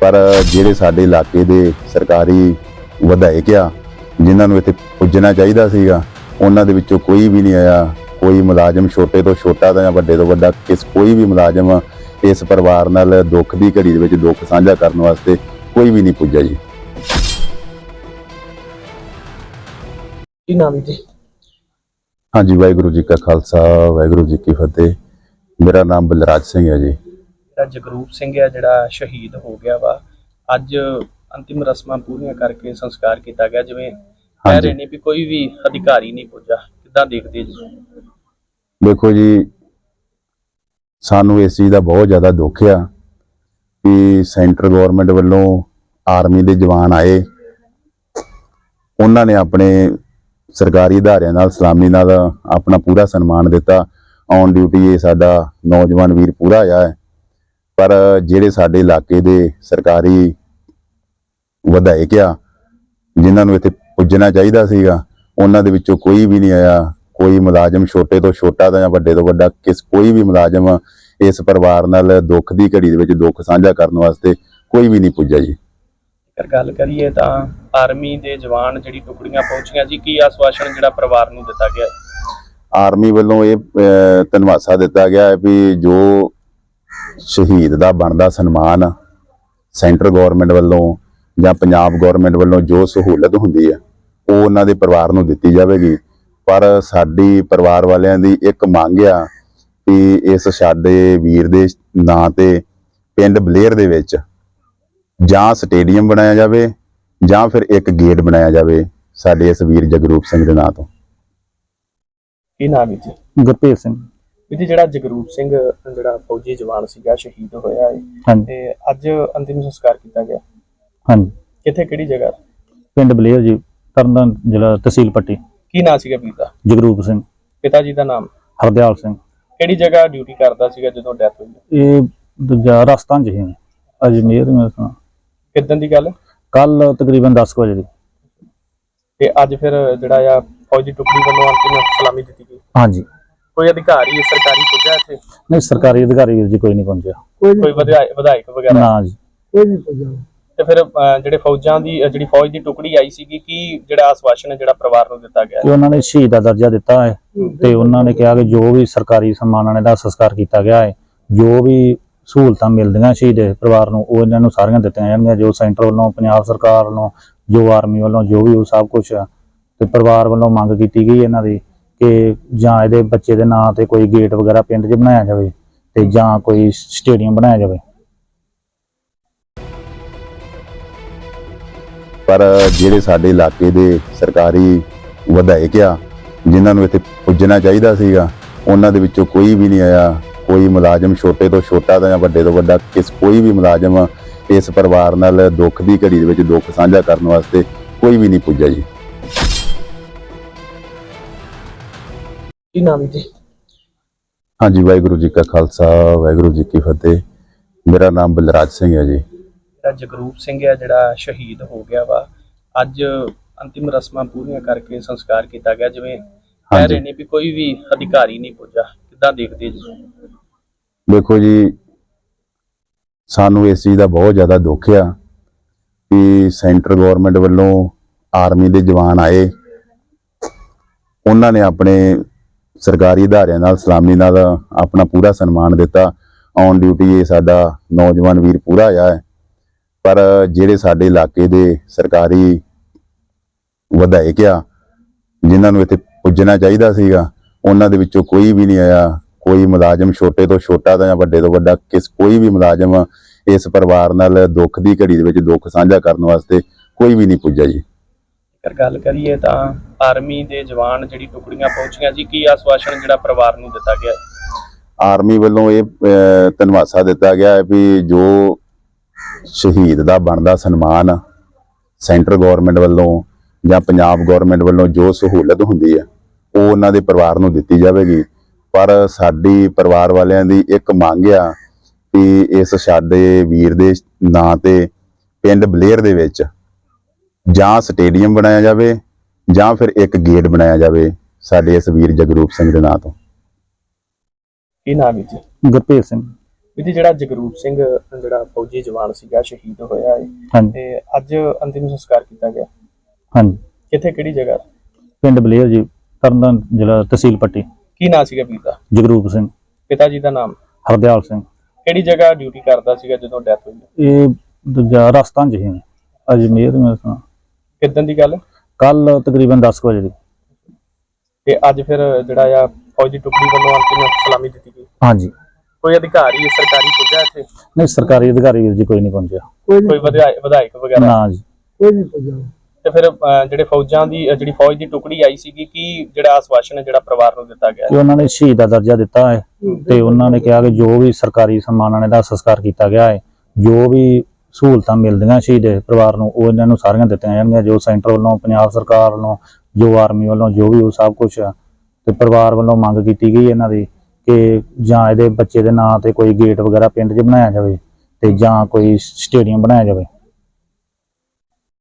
ਪਰ ਜਿਹੜੇ ਸਾਡੇ ਇਲਾਕੇ ਦੇ ਸਰਕਾਰੀ ਵਿਧਾਇਕ ਆ ਜਿਨ੍ਹਾਂ ਨੂੰ ਇੱਥੇ ਪੁੱਜਣਾ ਚਾਹੀਦਾ ਸੀਗਾ ਉਹਨਾਂ ਦੇ ਵਿੱਚੋਂ ਕੋਈ ਵੀ ਨਹੀਂ ਆਇਆ। ਕੋਈ ਮੁਲਾਜ਼ਮ ਛੋਟੇ ਤੋਂ ਛੋਟਾ ਜਾਂ ਵੱਡੇ ਤੋਂ ਵੱਡਾ ਕਿਸ ਕੋਈ ਵੀ ਮੁਲਾਜ਼ਮ ਇਸ ਪਰਿਵਾਰ ਨਾਲ ਦੁੱਖ ਦੀ ਘੜੀ ਦੇ ਵਿੱਚ ਦੁੱਖ ਸਾਂਝਾ ਕਰਨ ਵਾਸਤੇ ਕੋਈ ਵੀ ਨਹੀਂ ਪੁੱਜਾ ਜੀ। ਕੀ ਨਾਮ ਜੀ? ਹਾਂਜੀ ਵਾਹਿਗੁਰੂ ਜੀ ਕਾ ਖਾਲਸਾ ਵਾਹਿਗੁਰੂ ਜੀ ਕੀ ਫਤਿਹ। ਮੇਰਾ ਨਾਮ ਬਲਰਾਜ ਸਿੰਘ ਹੈ ਜੀ। ਜਿਹੜਾ ਜਗਰੂਪ ਸਿੰਘ ਹੈ ਜਿਹੜਾ ਸ਼ਹੀਦ ਹੋ ਗਿਆ ਵਾ। ਅੱਜ ਅੰਤਿਮ ਰਸਮਾਂ ਪੂਰੀਆਂ ਕਰਕੇ ਸੰਸਕਾਰ ਕੀਤਾ ਗਿਆ ਜਿਵੇਂ ਕਹਿ। ਰਹੇ ਨੇ ਵੀ ਕੋਈ ਵੀ ਅਧਿਕਾਰੀ ਨਹੀਂ ਪੁੱਜਾ। ਕਿੱਦਾਂ ਦੇਖਦੇ ਜੀ? ਦੇਖੋ ਜੀ ਸਾਨੂੰ ਇਸ ਚੀਜ਼ ਦਾ ਬਹੁਤ ਜ਼ਿਆਦਾ ਦੁੱਖ ਆ ਕਿ ਸੈਂਟਰ ਗਵਰਨਮੈਂਟ ਵੱਲੋਂ ਆਰਮੀ ਦੇ ਜਵਾਨ ਆਏ। ਉਹਨਾਂ ਨੇ ਆਪਣੇ ਸਰਕਾਰੀ ਅਦਾਰਿਆਂ ਨਾਲ ਸਲਾਮੀ ਨਾਲ ਆਪਣਾ ਪੂਰਾ ਸਨਮਾਨ ਦਿੱਤਾ। ਔਨ ਡਿਊਟੀ ਇਹ ਸਾਡਾ ਨੌਜਵਾਨ ਵੀਰ ਪੂਰਾ ਆਇਆ ਹੈ। ਪਰ ਜਿਹੜੇ ਸਾਡੇ ਇਲਾਕੇ ਦੇ ਸਰਕਾਰੀ ਵਿਧਾਇਕ ਆ ਜਿਨ੍ਹਾਂ ਨੂੰ ਇੱਥੇ ਪੁੱਜਣਾ ਚਾਹੀਦਾ ਸੀਗਾ ਉਹਨਾਂ ਦੇ ਵਿੱਚੋਂ ਕੋਈ ਵੀ ਨਹੀਂ ਆਇਆ। ਕੋਈ ਮੁਲਾਜ਼ਮ ਛੋਟੇ ਤੋਂ ਛੋਟਾ ਜਾਂ ਵੱਡੇ ਤੋਂ ਵੱਡਾ ਕਿਸ ਕੋਈ ਵੀ ਮੁਲਾਜ਼ਮ ਇਸ ਪਰਿਵਾਰ ਨਾਲ ਦੁੱਖ ਦੀ ਘੜੀ ਦੇ ਵਿੱਚ ਦੁੱਖ ਸਾਂਝਾ ਕਰਨ ਵਾਸਤੇ ਕੋਈ ਵੀ ਨਹੀਂ ਪੁੱਜਾ ਜੀ। ਜੇਕਰ ਗੱਲ ਕਰੀਏ ਤਾਂ ਆਰਮੀ ਦੇ ਜਵਾਨ ਜਿਹੜੀ ਟੁਕੜੀਆਂ ਪਹੁੰਚੀਆਂ ਜੀ ਕੀ ਆਸਵਾਸ਼ਨ ਜਿਹੜਾ ਪਰਿਵਾਰ ਨੂੰ ਦਿੱਤਾ ਗਿਆ? ਆਰਮੀ ਵੱਲੋਂ ਇਹ ਧੰਨਵਾਸਾ ਦਿੱਤਾ ਗਿਆ ਹੈ ਵੀ ਜੋ ਸ਼ਹੀਦ ਦਾ ਬਣਦਾ ਸਨਮਾਨ ਸੈਂਟਰ ਗਵਰਨਮੈਂਟ ਵੱਲੋਂ ਜਾਂ ਪੰਜਾਬ ਗਵਰਨਮੈਂਟ ਵੱਲੋਂ ਜੋ ਸਹੂਲਤ ਹੁੰਦੀ ਹੈ ਉਹ ਉਹਨਾਂ ਦੇ ਪਰਿਵਾਰ ਨੂੰ ਦਿੱਤੀ ਜਾਵੇਗੀ। ਪਰ ਸਾਡੀ ਪਰਿਵਾਰ ਵਾਲਿਆਂ ਦੀ ਇੱਕ ਮੰਗ ਆ ਕਿ ਇਸ ਸਾਡੇ ਵੀਰ ਦੇ ਨਾਂ ਤੇ ਪਿੰਡ ਬਲੇਰ ਦੇ ਵਿੱਚ ਜਾਂ ਸਟੇਡੀਅਮ ਬਣਾਇਆ ਜਾਵੇ ਜਾਂ ਫਿਰ ਇੱਕ ਗੇਟ ਬਣਾਇਆ ਜਾਵੇ ਸਾਡੇ ਇਸ ਵੀਰ ਜਗਰੂਪ ਸਿੰਘ ਦੇ ਨਾਂ ਤੋਂ। ਕੀ ਨਾਮ ਹੈ ਜੀ? ਗੁਰਪ੍ਰੀਤ ਸਿੰਘ। ਵੀ ਜਿਹੜਾ ਜਗਰੂਪ ਸਿੰਘ ਜਿਹੜਾ ਫੌਜੀ ਜਵਾਨ ਸੀਗਾ ਸ਼ਹੀਦ ਹੋਇਆ ਹੈ। ਹਾਂਜੀ। ਤੇ ਅੱਜ ਅੰਤਿਮ ਸੰਸਕਾਰ ਕੀਤਾ ਗਿਆ। ਹਾਂਜੀ। ਕਿੱਥੇ ਕਿਹੜੀ ਜਗ੍ਹਾ? ਪਿੰਡ ਬਲੇਰ ਜੀ ਤਰਨਤਾਰਨ ਜ਼ਿਲ੍ਹਾ ਤਹਿਸੀਲ ਪੱਟੀ। ਕੀ ਨਾਂ ਸੀਗਾ ਪਿਤਾ? ਜਗਰੂਪ ਸਿੰਘ। ਪਿਤਾ ਜੀ ਦਾ ਨਾਮ? ਹਰਦਿਆਲ ਸਿੰਘ। ਕਿਹੜੀ ਜਗ੍ਹਾ ਡਿਊਟੀ ਕਰਦਾ ਸੀਗਾ ਜਦੋਂ ਡੈਥ ਹੋਈ? ਇਹ ਦੂਜਾ ਰਾਜਸਥਾਨ ਚ ਹੈ ਅਜਮੇਰ ਮੇਰੇ ਤੋਂ ਕਿਦਾਂ ਦੀ ਗੱਲ? ਕੱਲ ਤਕਰੀਬਨ 10 ਕੁ ਵਜੇ ਦੀ। ਤੇ ਅੱਜ ਫਿਰ ਜਿਹੜਾ ਆ ਫੌਜੀ ਟੁਕੜੀ ਵੱਲੋਂ ਅੰਤਿਮ ਸਲਾਮੀ ਦਿੱਤੀ ਗਈ। ਹਾਂਜੀ। ਕੋਈ ਅਧਿਕਾਰੀ ਸਰਕਾਰੀ ਪੁੱਜਾ ਇੱਥੇ? ਨਹੀਂ ਸਰਕਾਰੀ ਅਧਿਕਾਰੀ ਵੀਰ ਜੀ ਕੋਈ ਨਹੀਂ ਪਹੁੰਚਿਆ। ਕੋਈ ਵਿਧਾਇ- ਵਿਧਾਇਕ ਵਗੈਰਾ? ਨਾ ਜੀ। ਤੇ ਫਿਰ ਅਹ, ਜਿਹੜੇ ਫੌਜਾਂ ਦੀ ਅਹ, ਜਿਹੜੀ ਫੌਜ ਦੀ ਟੁਕੜੀ ਆਈ ਸੀਗੀ ਕੀ ਜਿਹੜਾ ਆਸਵਾਸ਼ਨ ਹੈ ਜਿਹੜਾ ਪਰਿਵਾਰ ਨੂੰ ਦਿੱਤਾ ਗਿਆ ਕਿ ਉਹਨਾਂ ਨੇ ਸ਼ਹੀਦ ਦਾ ਦਰਜਾ ਦਿੱਤਾ ਹੈ ਤੇ ਉਹਨਾਂ ਨੇ ਕਿਹਾ ਕਿ ਜੋ ਵੀ ਸਰਕਾਰੀ ਸਨਮਾਨਾਂ ਨਾਲ ਇਹਦਾ ਸੰਸਕਾਰ ਕੀਤਾ ਗਿਆ ਹੈ ਜੋ ਵੀ ਸਹੂਲਤਾਂ ਮਿਲਦੀਆਂ ਸ਼ਹੀਦ ਦੇ ਪਰਿਵਾਰ ਨੂੰ ਉਹ ਇਹਨਾਂ ਨੂੰ ਸਾਰੀਆਂ ਦਿੱਤੀਆਂ ਜਾਣਗੀਆਂ ਜੋ ਸੈਂਟਰ ਵੱਲੋਂ ਪੰਜਾਬ ਸਰਕਾਰ ਵੱਲੋਂ ਜੋ ਆਰਮੀ ਵੱਲੋਂ ਜੋ ਵੀ ਉਹ ਸਭ ਕੁਝ ਤੇ ਪਰਿਵਾਰ ਵੱਲੋਂ ਮੰਗ ਕੀਤੀ ਗਈ ਇਹਨਾਂ ਦੀ। ਕਿ ਜਾਂ ਇਹਦੇ ਬੱਚੇ ਦੇ ਨਾਂ ਤੇ ਕੋਈ ਗੇਟ ਵਗੈਰਾ ਪਿੰਡ 'ਚ ਬਣਾਇਆ ਜਾਵੇ ਤੇ ਜਾਂ ਕੋਈ ਸਟੇਡੀਅਮ ਬਣਾਇਆ ਜਾਵੇ। ਪਰ ਜਿਹੜੇ ਸਾਡੇ ਇਲਾਕੇ ਦੇ ਸਰਕਾਰੀ ਵਿਧਾਇਕ ਆ, ਜਿਨ੍ਹਾਂ ਨੂੰ ਇੱਥੇ ਪੁੱਜਣਾ ਚਾਹੀਦਾ ਸੀਗਾ, ਉਹਨਾਂ ਦੇ ਵਿੱਚੋਂ ਕੋਈ ਵੀ ਨਹੀਂ ਆਇਆ। ਕੋਈ ਮੁਲਾਜ਼ਮ ਛੋਟੇ ਤੋਂ ਛੋਟਾ ਜਾਂ ਵੱਡੇ ਤੋਂ ਵੱਡਾ ਕਿਸ ਕੋਈ ਵੀ ਮੁਲਾਜ਼ਮ ਇਸ ਪਰਿਵਾਰ ਨਾਲ ਦੁੱਖ ਦੀ ਘੜੀ ਦੇ ਵਿੱਚ ਦੁੱਖ ਸਾਂਝਾ ਕਰਨ ਵਾਸਤੇ ਕੋਈ ਵੀ ਨਹੀਂ ਪੁੱਜਾ ਜੀ। ਕੀ ਨਾਮ ਹੈ ਜੀ? ਹਾਂਜੀ ਵਾਹਿਗੁਰੂ ਜੀ ਕਾ ਖਾਲਸਾ ਵਾਹਿਗੁਰੂ ਜੀ ਕੀ ਫਤਿਹ। ਮੇਰਾ ਨਾਮ ਬਲਰਾਜ ਸਿੰਘ ਹੈ ਜੀ। ਜਿਹੜਾ ਜਗਰੂਪ ਸਿੰਘ ਹੈ ਜਿਹੜਾ ਸ਼ਹੀਦ ਹੋ ਗਿਆ ਵਾ। ਅੱਜ ਅੰਤਿਮ ਰਸਮਾਂ ਪੂਰੀਆਂ ਕਰਕੇ ਸੰਸਕਾਰ ਕੀਤਾ ਗਿਆ ਜਿਵੇਂ ਕਹਿ ਹਾਂਜੀ। ਰਹੇ ਨੇ ਵੀ ਕੋਈ ਵੀ ਅਧਿਕਾਰੀ ਨਹੀਂ ਪੁੱਜਾ। ਕਿੱਦਾਂ ਦੇਖਦੇ ਜੀ? ਦੇਖੋ ਜੀ ਸਾਨੂੰ ਇਸ ਚੀਜ਼ ਦਾ ਬਹੁਤ ਜ਼ਿਆਦਾ ਦੁੱਖ ਆ ਕਿ ਸੈਂਟਰ ਗਵਰਨਮੈਂਟ ਵੱਲੋਂ ਆਰਮੀ ਦੇ ਜਵਾਨ ਆਏ। ਉਹਨਾਂ ਨੇ ਆਪਣੇ ਸਰਕਾਰੀ ਅਦਾਰਿਆਂ ਨਾਲ ਸਲਾਮੀ ਨਾਲ ਆਪਣਾ ਪੂਰਾ ਸਨਮਾਨ ਦਿੱਤਾ। ਔਨ ਡਿਊਟੀ ਇਹ ਸਾਡਾ ਨੌਜਵਾਨ ਵੀਰ ਪੂਰਾ ਆਇਆ ਹੈ। ਪਰ ਜਿਹੜੇ ਸਾਡੇ ਇਲਾਕੇ ਦੇ ਸਰਕਾਰੀ ਵਿਧਾਇਕ ਆ, ਜਿਨ੍ਹਾਂ ਨੂੰ ਇੱਥੇ ਪੁੱਜਣਾ ਚਾਹੀਦਾ ਸੀਗਾ, ਉਹਨਾਂ ਦੇ ਵਿੱਚੋਂ ਕੋਈ ਵੀ ਨਹੀਂ ਆਇਆ। ਕੋਈ ਮੁਲਾਜ਼ਮ ਛੋਟੇ ਤੋਂ ਛੋਟਾ ਜਾਂ ਵੱਡੇ ਤੋਂ ਵੱਡਾ ਕਿਸ ਕੋਈ ਵੀ ਮੁਲਾਜ਼ਮ ਇਸ ਪਰਿਵਾਰ ਨਾਲ ਦੁੱਖ ਦੀ ਘੜੀ ਦੇ ਵਿੱਚ ਦੁੱਖ ਸਾਂਝਾ ਕਰਨ ਵਾਸਤੇ ਕੋਈ ਵੀ ਨਹੀਂ ਪੁੱਜਾ ਜੀ। ਜੇਕਰ ਗੱਲ ਕਰੀਏ ਤਾਂ ਆਰਮੀ ਦੇ ਜਵਾਨ ਜਿਹੜੀ ਟੁਕੜੀਆਂ ਪਹੁੰਚੀਆਂ ਜੀ, ਕੀ ਆਸਵਾਸ਼ਨ ਜਿਹੜਾ ਪਰਿਵਾਰ ਨੂੰ ਦਿੱਤਾ ਗਿਆ? ਆਰਮੀ ਵੱਲੋਂ ਇਹ ਧੰਨਵਾਸਾ ਦਿੱਤਾ ਗਿਆ ਹੈ ਵੀ ਜੋ ਸ਼ਹੀਦ ਦਾ ਬਣਦਾ ਸਨਮਾਨ ਸੈਂਟਰ ਗਵਰਨਮੈਂਟ ਵੱਲੋਂ ਜਾਂ ਪੰਜਾਬ ਗਵਰਨਮੈਂਟ ਵੱਲੋਂ ਜੋ ਸਹੂਲਤ ਹੁੰਦੀ ਹੈ, ਉਹ ਉਹਨਾਂ ਦੇ ਪਰਿਵਾਰ ਨੂੰ ਦਿੱਤੀ ਜਾਵੇਗੀ। ਪਰ ਸਾਡੀ ਪਰਿਵਾਰ ਵਾਲਿਆਂ ਦੀ ਇੱਕ ਮੰਗ ਆ ਕਿ ਇਸ ਸਾਡੇ ਵੀਰ ਦੇ ਨਾਂ ਤੇ ਪਿੰਡ ਬਲੇਰ ਦੇ ਵਿੱਚ ਜਾਂ ਸਟੇਡੀਅਮ ਬਣਾਇਆ ਜਾਵੇ ਜਾਂ ਫਿਰ ਇੱਕ ਗੇਟ ਬਣਾਇਆ ਜਾਵੇ ਸਾਡੇ ਇਸ ਵੀਰ ਜਗਰੂਪ ਸਿੰਘ ਦੇ ਨਾਂ ਤੋਂ। ਕੀ ਨਾਮ ਹੈ ਜੀ? ਗੁਰਪ੍ਰੀਤ ਸਿੰਘ। ਇਹਦੀ ਜਿਹੜਾ ਜਗਰੂਪ ਸਿੰਘ ਜਿਹੜਾ ਫੌਜੀ ਜਵਾਨ ਸੀਗਾ ਸ਼ਹੀਦ ਹੋਇਆ ਹੈ। ਤੇ ਅੱਜ ਅੰਤਿਮ ਸੰਸਕਾਰ ਕੀਤਾ ਗਿਆ। ਹਾਂਜੀ। ਕਿੱਥੇ ਕਿਹੜੀ ਜਗ੍ਹਾ? ਪਿੰਡ ਬਲੇਰ ਜੀ ਤਰਨਤਾਰਨ ਜ਼ਿਲ੍ਹਾ ਤਹਿਸੀਲ ਪੱਟੀ। ਕੀ ਨਾਂ ਸੀਗਾ ਦਾ? ਜਗਰੂਪ ਸਿੰਘ। ਪਿਤਾ ਜੀ ਦਾ ਨਾਮ? ਹਰਦਿਆਲ ਸਿੰਘ। ਕਿਹੜੀ ਜਗ੍ਹਾ ਡਿਊਟੀ ਕਰਦਾ ਸੀਗਾ ਜਦੋਂ ਡੈਥ ਹੋਈ? ਇਹ ਦੂਜਾ ਰਾਜਸਥਾਨ ਨੇ। ਅਜਮੇਰ ਮੈਂ ਕਿਦਾਂ ਦੀ ਗੱਲ? ਕੱਲ ਤਕਰੀਬਨ 10 ਕੁ ਵਜੇ ਦੀ। ਤੇ ਅੱਜ ਫਿਰ ਜਿਹੜਾ ਆ ਫੌਜੀ ਟੁਕੜੀ ਵੱਲੋਂ ਅੰਤਿਮ ਸਲਾਮੀ ਦਿੱਤੀ ਗਈ। ਹਾਂਜੀ। ਕੋਈ ਅਧਿਕਾਰੀ ਸਰਕਾਰੀ ਪੁੱਜਾ ਇੱਥੇ? ਨਹੀਂ ਸਰਕਾਰੀ ਅਧਿਕਾਰੀ ਵੀਰ ਜੀ ਕੋਈ ਨਹੀਂ ਪਹੁੰਚਿਆ। ਕੋਈ ਵਿਧਾਇਕ ਵਿਧਾਇਕ ਵਗੈਰਾ? ਨਾ ਜੀ। ਤੇ ਫਿਰ ਜਿਹੜੇ ਫੌਜਾਂ ਦੀ ਜਿਹੜੀ ਫੌਜ ਦੀ ਟੁਕੜੀ ਆਈ ਸੀਗੀ ਕੀ ਜਿਹੜਾ ਆਸਵਾਸ਼ਨ ਜਿਹੜਾ ਪਰਿਵਾਰ ਨੂੰ ਦਿੱਤਾ ਗਿਆ? ਕਿ ਉਹਨਾਂ ਨੇ ਸ਼ਹੀਦ ਦਾ ਦਰਜਾ ਦਿੱਤਾ ਹੈ। ਤੇ ਉਹਨਾਂ ਨੇ ਕਿਹਾ ਕਿ ਜੋ ਵੀ ਸਰਕਾਰੀ ਸਨਮਾਨਾਂ ਨਾਲ ਦਾ ਸੰਸਕਾਰ ਕੀਤਾ ਗਿਆ ਹੈ ਜੋ ਵੀ ਸਹੂਲਤਾਂ ਮਿਲਦੀਆਂ ਸ਼ਹੀਦ ਪਰਿਵਾਰ ਨੂੰ, ਉਹ ਇਹਨਾਂ ਨੂੰ ਸਾਰੀਆਂ ਦਿੱਤੀਆਂ ਜਾਣਗੀਆਂ, ਜੋ ਸੈਂਟਰ ਵੱਲੋਂ, ਪੰਜਾਬ ਸਰਕਾਰ ਵੱਲੋਂ, ਜੋ ਆਰਮੀ ਵੱਲੋਂ, ਜੋ ਵੀ ਉਹ ਸਭ ਕੁਝ ਤੇ ਪਰਿਵਾਰ ਵੱਲੋਂ ਮੰਗ ਕੀਤੀ ਗਈ ਇਹਨਾਂ ਦੀ ਕਿ ਜਾਂ ਇਹਦੇ ਬੱਚੇ ਦੇ ਨਾਂ ਤੇ ਕੋਈ ਗੇਟ ਵਗੈਰਾ ਪਿੰਡ 'ਚ ਬਣਾਇਆ ਜਾਵੇ ਤੇ ਜਾਂ ਕੋਈ ਸਟੇਡੀਅਮ ਬਣਾਇਆ ਜਾਵੇ।